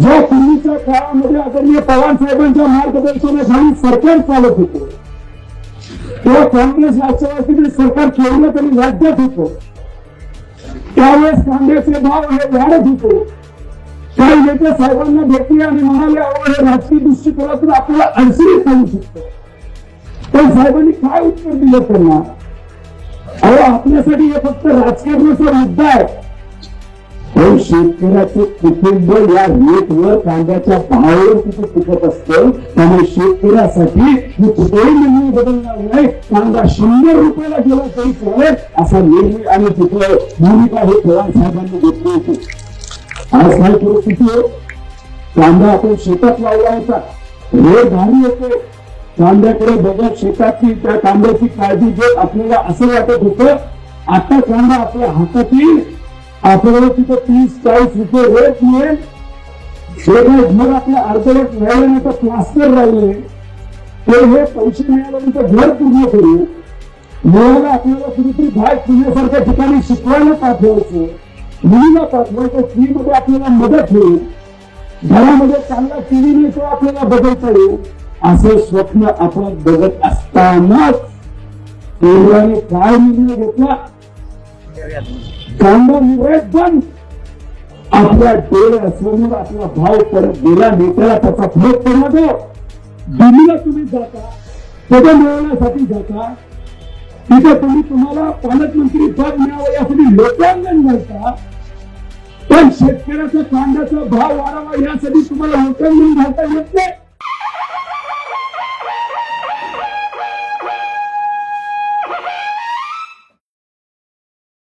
ज्या पूर्वीच्या काळामध्ये आदरणीय पवार साहेबांच्या मार्गदर्शनाखाली सरकार चालत होतं. तेव्हा काँग्रेस राष्ट्रवादीकडे सरकार केवढं तरी राज्यात होतं. त्यावेळेस कांद्याचे भाव हे वाढत होते. काही नेते साहेबांना भेटले आणि म्हणाले अहो हे राजकीय दृष्टिकोनातून आपल्याला अडचणी होऊ शकतो. पण साहेबांनी काय उत्तर दिलं त्यांना? अहो आपल्यासाठी हे फक्त राजकारणाचा मुद्दा आहे. पण शेतकऱ्याचे कुटुंब या रेटवर कांद्याच्या भावावर तिथे टिकत असतं. त्यामुळे शेतकऱ्यासाठी हे कुठेही निर्णय बदलणार नाही. कांदा शंभर रुपयाला गेला तरी चालेल असा निर्णय आणि तिथं भूमिका हे पवार साहेबांनी घेतली होती. आज काय परिस्थिती आहे? कांदा आपण शेतात लावला होता. रेट भारी होते. कांद्याकडे बघत शेताची त्या कांद्याची काळजी घेत आपल्याला असं वाटत होतं आता कांदा आपल्या हातात येईल आपल्याला तिथं तीस चाळीस रुपये रेट मिळेल. हे काय घर आपल्या अर्धवट राहिले नाही तर प्लास्टर राहिले. ते हे पैसे मिळाल्यानंतर घर पूर्ण करू. मुलाला आपल्याला कुठेतरी बाहेर पुण्यासारख्या ठिकाणी शिकवायला पाठवायचं. मुलीला पाठवायचं फी आपल्याला मदत होईल. घरामध्ये चांगला टीव्ही नाही तो आपल्याला बदलता येईल. असं स्वप्न आपण बघत असतानाच. केंद्राने काय निर्णय घेतला? कांदा निर्यात बंद. आपल्या डोळ्यासमोर आपला भाव परत गेला नेत्याला त्याचा फरक पडला तो दिल्लीला तुम्ही जाता पदं मिळवण्यासाठी जाता. तिथे तुम्ही तुम्हाला पालकमंत्री पद मिळावं यासाठी लोकांगण घालता पण शेतकऱ्याचा कांद्याचा भाव वाढावा यासाठी तुम्हाला लोकांगण घालता येत नाही.